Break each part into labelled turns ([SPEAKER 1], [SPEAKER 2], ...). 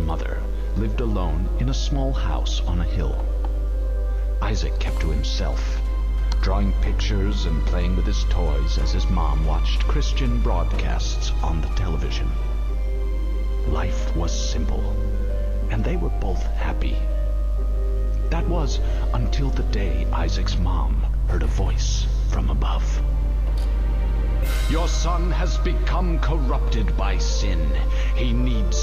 [SPEAKER 1] mother lived alone in a small house on a hill. Isaac kept to himself, drawing pictures and playing with his toys as his mom watched Christian broadcasts on the television. Life was simple, and they were both happy. That was until the day Isaac's mom heard a voice from above. Your son has become corrupted by sin. He needs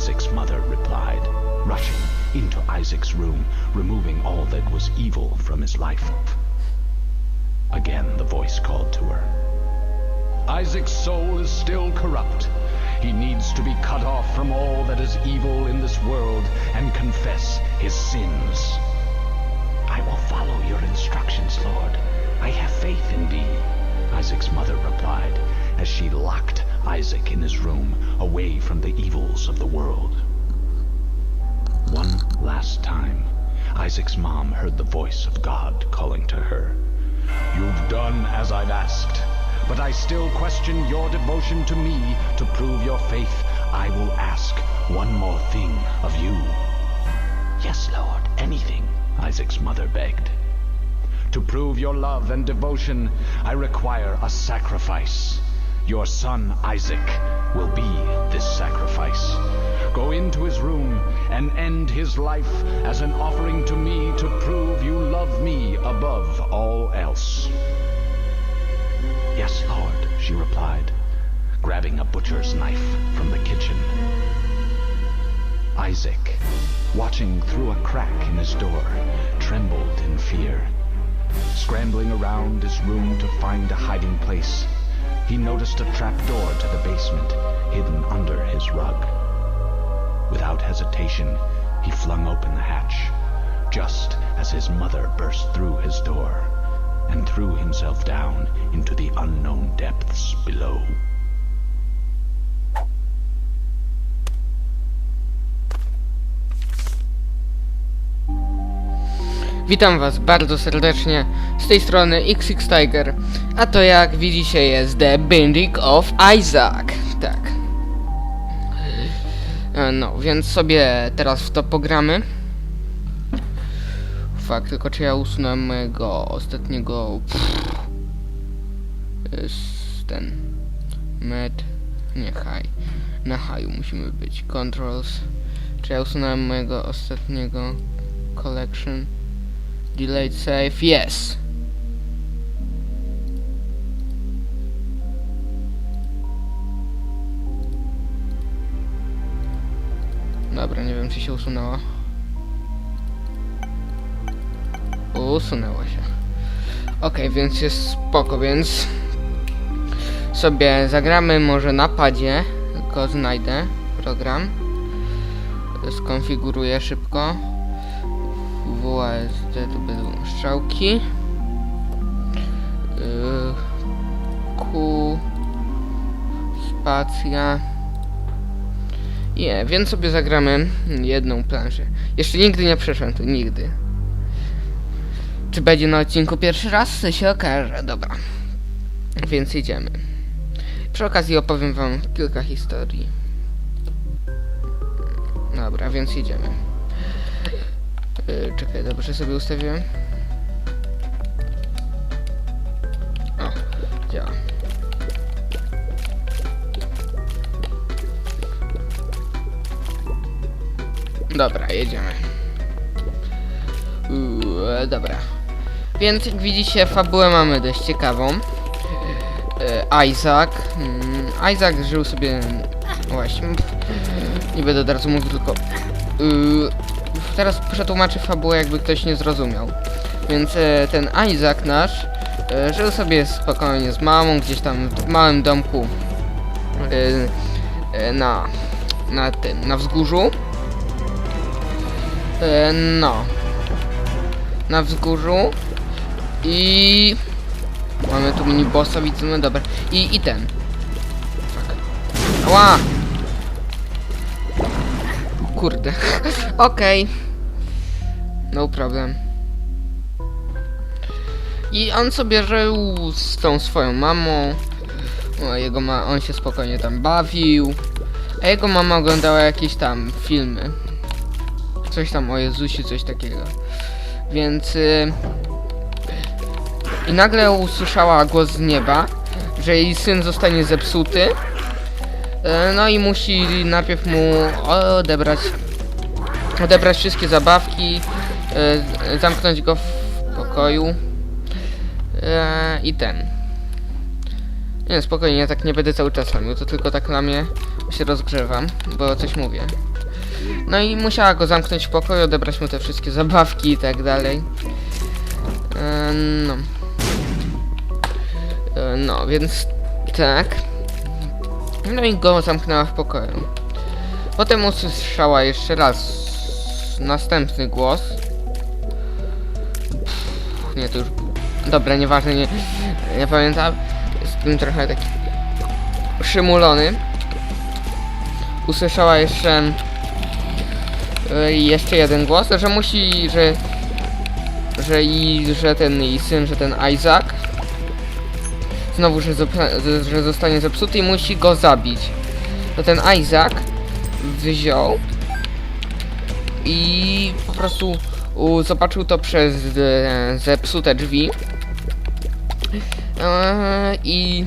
[SPEAKER 1] Isaac's mother replied, rushing into Isaac's room, removing all that was evil from his life. Again the voice called to her. Isaac's soul is still corrupt. He needs to be cut off from all that is evil in this world and confess his sins. I will follow your instructions, Lord. I have faith in thee, Isaac's mother replied as she locked Isaac in his room away from the evils of the world. One last time, Isaac's mom heard the voice of God calling to her. You've done as I've asked, but I still question your devotion to me. To prove your faith, I will ask one more thing of you. Yes, Lord, anything, Isaac's mother begged. To prove your love and devotion, I require a sacrifice. Your son Isaac will be this sacrifice. Go into his room and end his life as an offering to me to prove you love me above all else. Yes, Lord, she replied, grabbing a butcher's knife from the kitchen. Isaac, watching through a crack in his door, trembled in fear. Scrambling around his room to find a hiding place, he noticed a trap door to the basement hidden under his rug. Without hesitation, he flung open the hatch, just as his mother burst through his door and threw himself down into the unknown depths below.
[SPEAKER 2] Witam Was bardzo serdecznie z tej strony XX Tiger, a to jak widzicie jest The Binding of Isaac. Tak. E, No, więc sobie teraz w to pogramy. Fakt, tylko czy ja usunąłem mojego ostatniego... Jest ten... Med... Nie, high. Na high musimy być. Controls. Czy ja usunąłem mojego ostatniego collection? Delayed save, yes. Dobra, nie wiem czy się usunęło. Usunęło się. Okej, więc jest spoko, więc sobie zagramy może na padzie, tylko znajdę program. Skonfiguruję szybko. WASD to będą strzałki. Q spacja. Nie, więc sobie zagramy jedną planszę. Jeszcze nigdy nie przeszłem tu, nigdy. Czy będzie na odcinku pierwszy raz? To się okaże, dobra. Więc idziemy. Przy okazji opowiem wam kilka historii. Dobra, więc idziemy. Yy, czekaj, dobrze sobie ustawiłem. O, działa. Dobra, jedziemy. Yy, dobra. Więc jak widzicie, fabułę mamy dość ciekawą. Yy, Isaac. Mm, Isaac żył sobie... Właśnie. Nie będę od razu mówił, tylko... Yy, teraz przetłumaczę fabułę, jakby ktoś nie zrozumiał. Więc e, ten Isaac nasz e, żył sobie spokojnie z mamą gdzieś tam w małym domku e, e, na na tym, na wzgórzu. E, no. Na wzgórzu. I mamy tu mini bossa, widzimy, dobra. I, i ten. Fuck. Kurde. Okej. No problem. I on sobie żył z tą swoją mamą. O, jego ma, on się spokojnie tam bawił. A jego mama oglądała jakieś tam filmy. Coś tam o Jezusie, coś takiego. Więc... Y, I nagle usłyszała głos z nieba, że jej syn zostanie zepsuty. E, No i musi najpierw mu odebrać odebrać wszystkie zabawki, e, zamknąć go w pokoju e, i ten. Nie, spokojnie, ja tak nie będę cały czas robił, to tylko tak na mnie się rozgrzewam, bo coś mówię. No i musiała go zamknąć w pokoju, odebrać mu te wszystkie zabawki i tak dalej. No. No, więc tak. No i go zamknęła w pokoju. Potem usłyszała jeszcze raz następny głos. Pff, nie, to już... Dobra, nieważne, nie, nie pamiętam. Jestem trochę taki przymulony. Usłyszała jeszcze y, jeszcze jeden głos, że musi, że że i że ten jej syn, że ten Isaac znowu, że, że zostanie zepsuty i musi go zabić. To ten Isaac wziął i po prostu zobaczył to przez e, zepsute drzwi e, i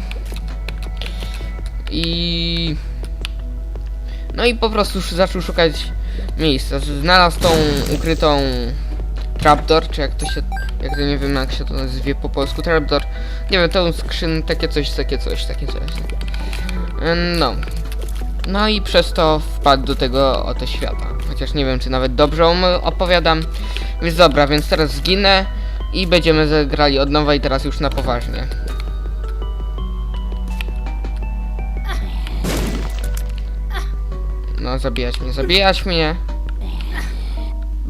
[SPEAKER 2] i no i po prostu zaczął szukać miejsca. Znalazł tą ukrytą trapdoor, czy jak to się, jak to nie wiem jak się to nazwie po polsku, trapdoor. Nie wiem, tą skrzyn, takie coś, takie coś, takie coś. No. No i przez to wpadł do tego oto świata. Chociaż nie wiem, czy nawet dobrze opowiadam. Więc dobra, więc teraz zginę i będziemy zagrali od nowa i teraz już na poważnie. No, zabijać mnie, zabijać mnie.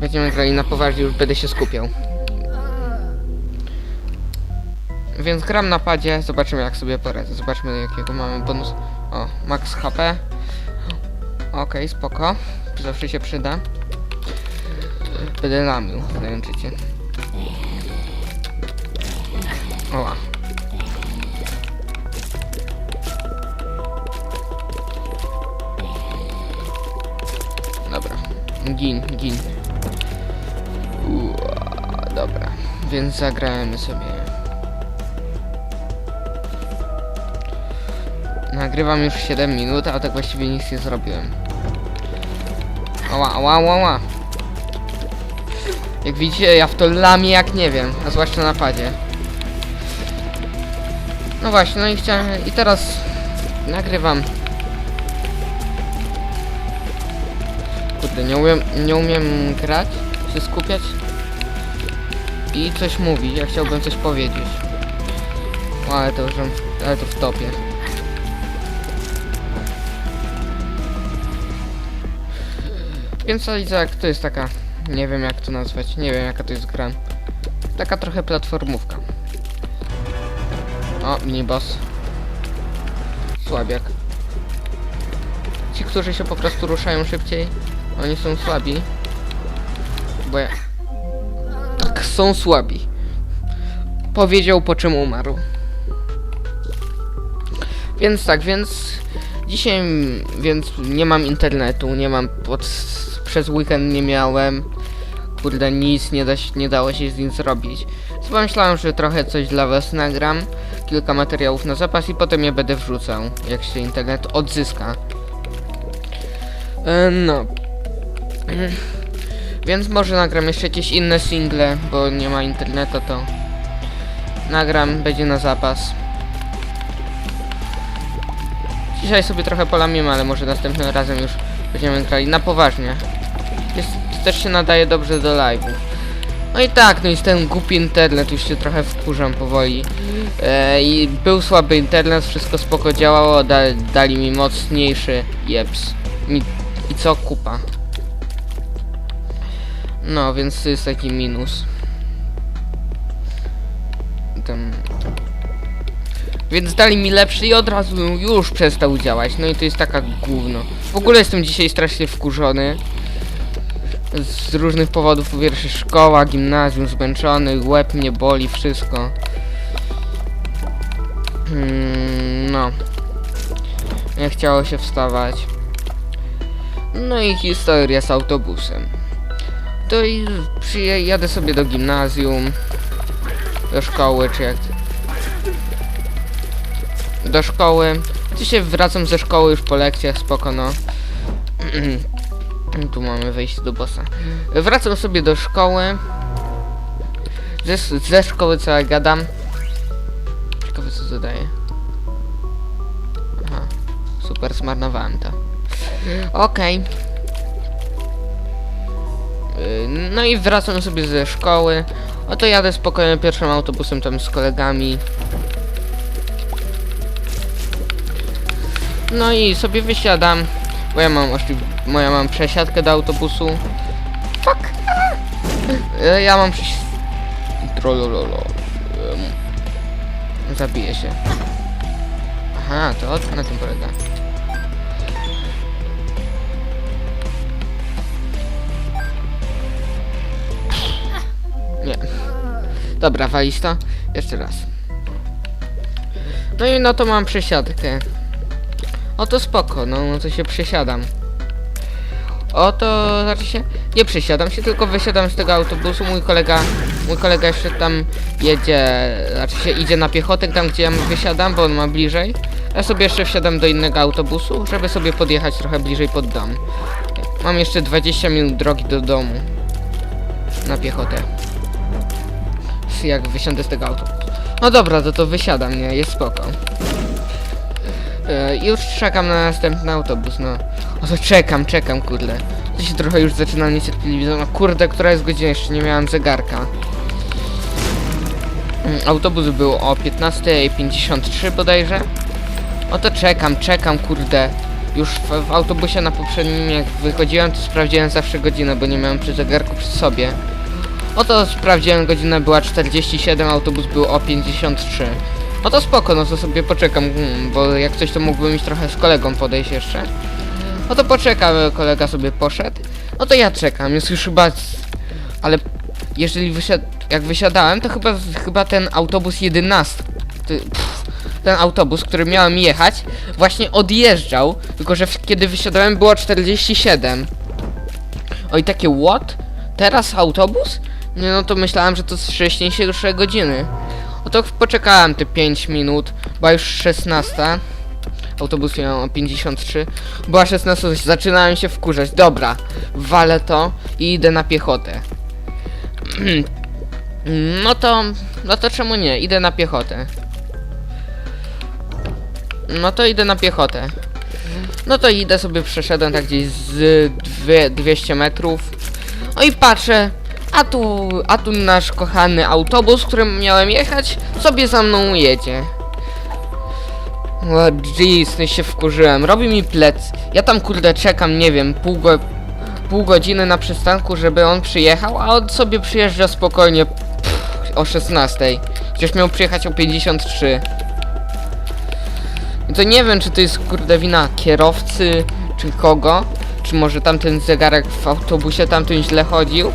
[SPEAKER 2] Będziemy grali na poważnie, już będę się skupiał. Więc gram na padzie, zobaczymy jak sobie poradzę. Zobaczmy jakiego mamy bonus. O, max HP. Okej, spoko. Zawsze się przyda. Będę lamił, zajęczycie. Oła. Dobra. Gin, gin. Dobra. Więc zagrajmy sobie. Nagrywam już 7 minut, a tak właściwie nic nie zrobiłem. Ała, ała, ała, ała. Jak widzicie, ja w to lamię jak nie wiem, a zwłaszcza na padzie. No właśnie, no i chciałem... i teraz nagrywam. Kurde, nie umiem, nie umiem grać, się skupiać i coś mówić, ja chciałbym coś powiedzieć. Ale to już, ale to w topie. Więc Isaac to jest taka, nie wiem jak to nazwać, nie wiem jaka to jest gra. Taka trochę platformówka. O, miniboss. Słabiak. Ci, którzy się po prostu ruszają szybciej, oni są słabi. Bo ja... Są słabi. Powiedział po czym umarł. Więc tak, więc dzisiaj więc nie mam internetu, nie mam pod, przez weekend nie miałem. Kurde, nic nie, da, nie dało się z nim zrobić. Pomyślałem, że trochę coś dla was nagram, kilka materiałów na zapas i potem je będę wrzucał, jak się internet odzyska. E, no. Więc może nagram jeszcze jakieś inne single, bo nie ma internetu, to nagram, będzie na zapas. Dzisiaj sobie trochę polamiemy, ale może następnym razem już będziemy grali na poważnie. Jest, też się nadaje dobrze do live'ów. No i tak, no i ten głupi internet, już się trochę wkurzam powoli. E, I był słaby internet, wszystko spoko działało, da, dali mi mocniejszy jeps. Mi, I co kupa. No, więc to jest taki minus. Tam... Więc dali mi lepszy i od razu już przestał działać. No i to jest taka gówno. W ogóle jestem dzisiaj strasznie wkurzony. Z różnych powodów, po pierwsze szkoła, gimnazjum, zmęczony, łeb mnie boli, wszystko. Hmm, no. Nie chciało się wstawać. No i historia z autobusem. To i jadę sobie do gimnazjum, do szkoły, czy jak... Do szkoły. Dzisiaj wracam ze szkoły już po lekcjach, spoko no. tu mamy wejście do bossa. Wracam sobie do szkoły. Ze, ze szkoły co ja gadam. Ciekawe co zadaje. Aha. Super, zmarnowałem to. Okej. Y, No i wracam sobie ze szkoły. Oto jadę spokojnie pierwszym autobusem tam z kolegami. No i sobie wysiadam. Bo ja mam moja mam przesiadkę do autobusu. Fuck! E, Ja mam przesi... Trolololo. Zabiję się. Aha, to na tym polega. Dobra, walisz to? Jeszcze raz. No i no to mam przesiadkę. Oto spoko, no, no to się przesiadam. Oto, znaczy się, nie przesiadam się, tylko wysiadam z tego autobusu, mój kolega, mój kolega jeszcze tam jedzie, znaczy się idzie na piechotę tam, gdzie ja wysiadam, bo on ma bliżej. Ja sobie jeszcze wsiadam do innego autobusu, żeby sobie podjechać trochę bliżej pod dom. Mam jeszcze 20 minut drogi do domu. Na piechotę. Jak wysiądę z tego autobusu. No dobra, to to wysiadam, nie? Jest spoko. E, już czekam na następny autobus, no. O to czekam, czekam, kurde. To się trochę już zaczyna niecierpliwić. No kurde, która jest godzina? Jeszcze nie miałem zegarka. Mm, Autobus był o 15.53 bodajże. O to czekam, czekam, kurde. Już w, w autobusie na poprzednim jak wychodziłem, to sprawdziłem zawsze godzinę, bo nie miałem przy zegarku przy sobie. Oto sprawdziłem, godzina była 47, autobus był o 53. No to spoko, no to sobie poczekam, mm, bo jak coś to mógłbym iść trochę z kolegą podejść jeszcze. No to poczekam, kolega sobie poszedł. No to ja czekam, jest już chyba... Ale jeżeli wysiad... jak wysiadałem, to chyba, chyba ten autobus 11... Ty, pff, ten autobus, który miałem jechać, właśnie odjeżdżał, tylko że kiedy wysiadałem było 47. Oj, takie what? Teraz autobus? Nie no to myślałem, że to z wcześniejsze godziny. No to poczekałem te 5 minut, była już 16. Autobus miał o 53. Była 16, zaczynałem się wkurzać. Dobra, walę to i idę na piechotę. No to, no to czemu nie? Idę na piechotę. No to idę na piechotę. No to idę sobie, przeszedłem tak gdzieś z dwie, 200 metrów. No i patrzę, a tu, a tu nasz kochany autobus, którym miałem jechać, sobie za mną jedzie. Jeez, no się wkurzyłem. Robi mi plec. Ja tam kurde czekam, nie wiem, pół, go, pół godziny na przystanku, żeby on przyjechał, a on sobie przyjeżdża spokojnie pff, o 16. Przecież miał przyjechać o 53. I to nie wiem, czy to jest kurde wina kierowcy, czy kogo. Czy może tamten zegarek w autobusie tamtym źle chodził.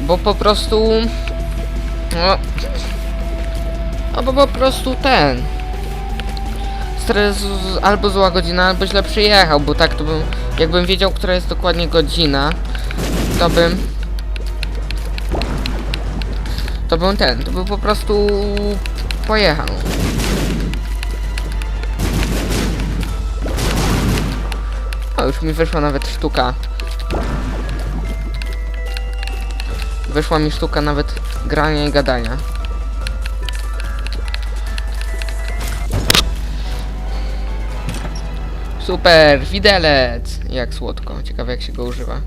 [SPEAKER 2] Bo po prostu... No... No bo po prostu ten... Stres, albo zła godzina, albo źle przyjechał, bo tak to bym... Jakbym wiedział, która jest dokładnie godzina, to bym... To bym ten, to bym po prostu... Pojechał. O, już mi wyszła nawet sztuka. Wyszła mi sztuka nawet grania i gadania. Super, widelec! Jak słodko. Ciekawe jak się go używa.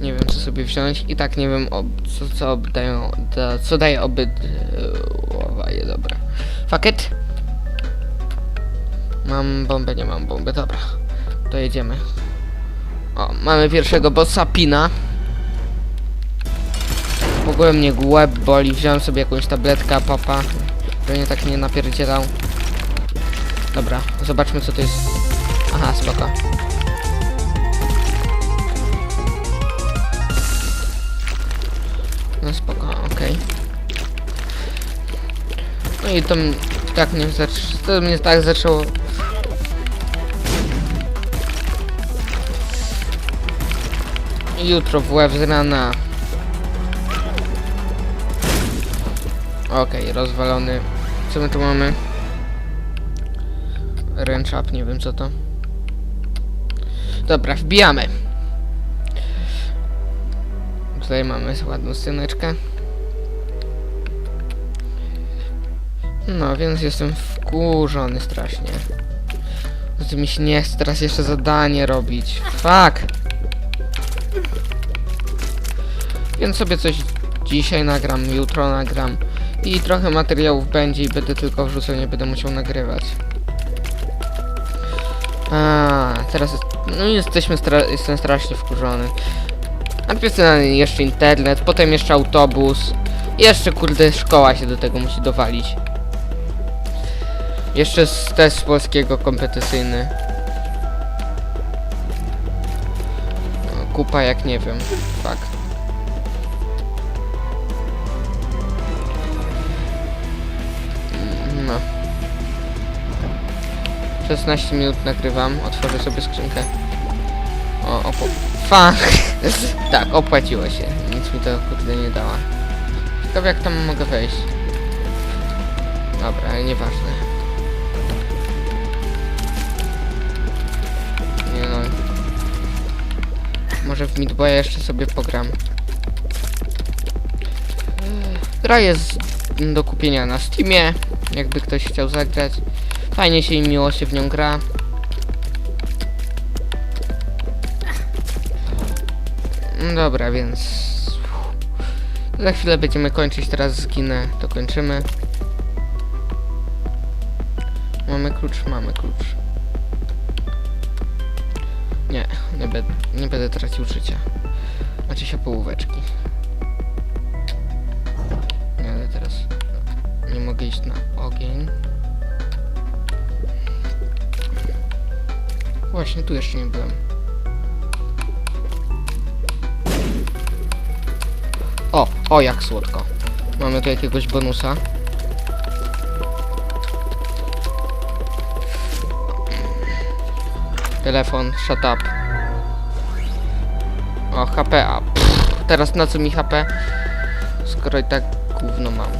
[SPEAKER 2] Nie wiem co sobie wziąć i tak nie wiem ob, co, co dają, da, co daje obyd... Łowaje, dobra. Fuck it. Mam bombę, nie mam bomby, dobra. To jedziemy. O, mamy pierwszego bossa, Pina. W ogóle mnie łeb boli, wziąłem sobie jakąś tabletkę, papa, żeby mnie tak nie napierdzielał. Dobra, zobaczmy co to jest. Aha, spoko. No spoko, okej. Okay. No i to tak mnie zaczęło, to mnie tak zaczęło jutro w łeb z rana. Okej, rozwalony. Co my tu mamy? Wrench up, nie wiem co to. Dobra, wbijamy. Tutaj mamy ładną sceneczkę. No, więc jestem wkurzony strasznie. To mi się nie chce teraz jeszcze zadanie robić. Fuck! Więc sobie coś dzisiaj nagram, jutro nagram. I trochę materiałów będzie i będę tylko wrzucał, nie będę musiał nagrywać. A, teraz jest, no jesteśmy stra jestem strasznie wkurzony. Najpierw jeszcze internet, potem jeszcze autobus. Jeszcze kurde szkoła się do tego musi dowalić. Jeszcze test polskiego kompetycyjny. No, Kupa jak nie wiem. Fuck. 16 minut nagrywam. Otworzę sobie skrzynkę. O, opo... Fuck! tak, opłaciło się. Nic mi to kurde nie dała. Ciekawe jak tam mogę wejść. Dobra, ale nieważne. Nie no. Może w Midboya jeszcze sobie pogram. Gra jest do kupienia na Steamie, jakby ktoś chciał zagrać. Fajnie się i miło się w nią gra. No Dobra, więc... Za chwilę będziemy kończyć, teraz zginę, to kończymy. Mamy klucz, mamy klucz. Nie, nie, be, nie będę tracił życia. Macie się połóweczki. Nie, ale teraz nie mogę iść na ogień. Właśnie, tu jeszcze nie byłem. O, o jak słodko. Mamy tu jakiegoś bonusa. Telefon, shut up. O, HP, a pff, teraz na co mi HP? Skoro i tak gówno mam.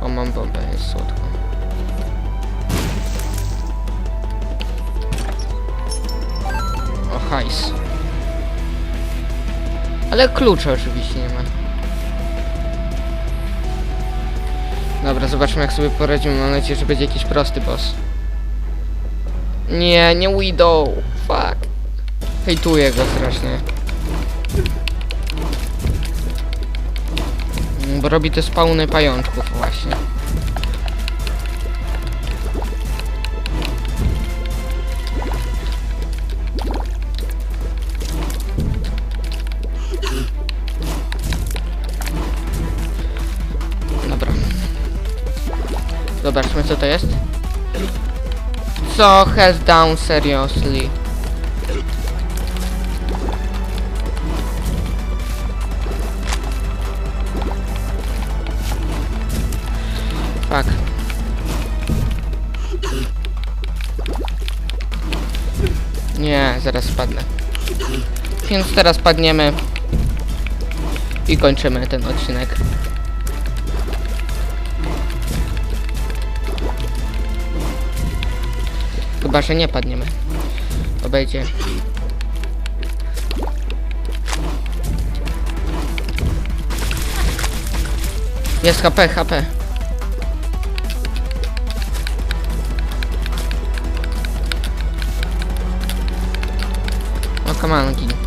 [SPEAKER 2] O, mam bombę, jest słodko. Hajs. Ale klucza oczywiście nie ma. Dobra, zobaczmy jak sobie poradzimy. Mam nadzieję, że będzie jakiś prosty boss. Nie, nie Widow. Fuck. Hejtuję go strasznie. Bo robi te spawny pajączków Zobaczmy co to jest. Co? Health down seriously. Fuck. Nie, zaraz spadnę. Więc teraz padniemy i kończymy ten odcinek. Chyba, że nie padniemy. Obejdzie. Jest HP, HP. O, kamanki. Dobra,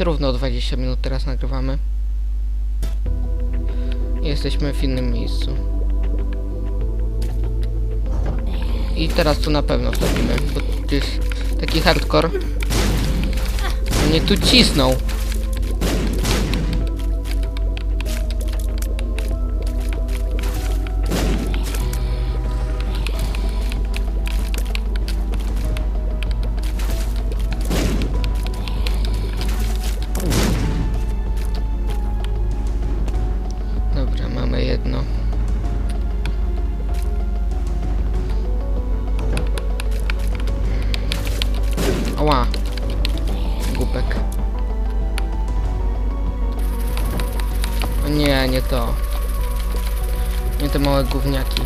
[SPEAKER 2] Równo 20 minut teraz nagrywamy. Jesteśmy w innym miejscu. I teraz tu na pewno wstawimy, bo to jest taki hardcore. Mnie tu cisnął. Nie to. Nie te małe gówniaki.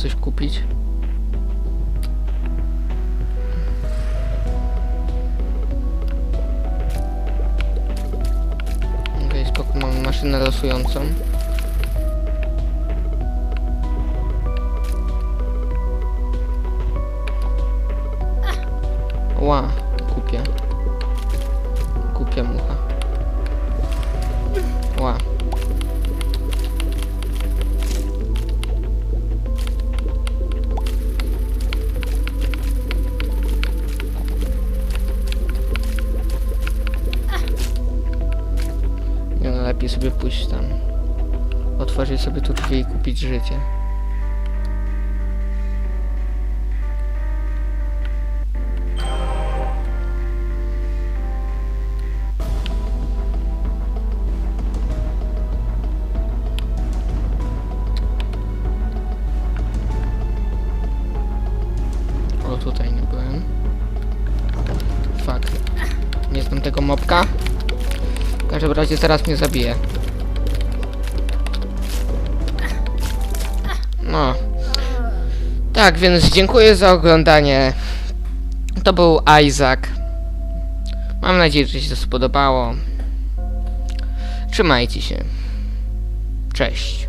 [SPEAKER 2] Coś kupić. Okej, spoko, mamy maszynę losującą. Każdym razie zaraz mnie zabije. No. Tak, więc dziękuję za oglądanie. To był Isaac. Mam nadzieję, że się to spodobało. Trzymajcie się. Cześć.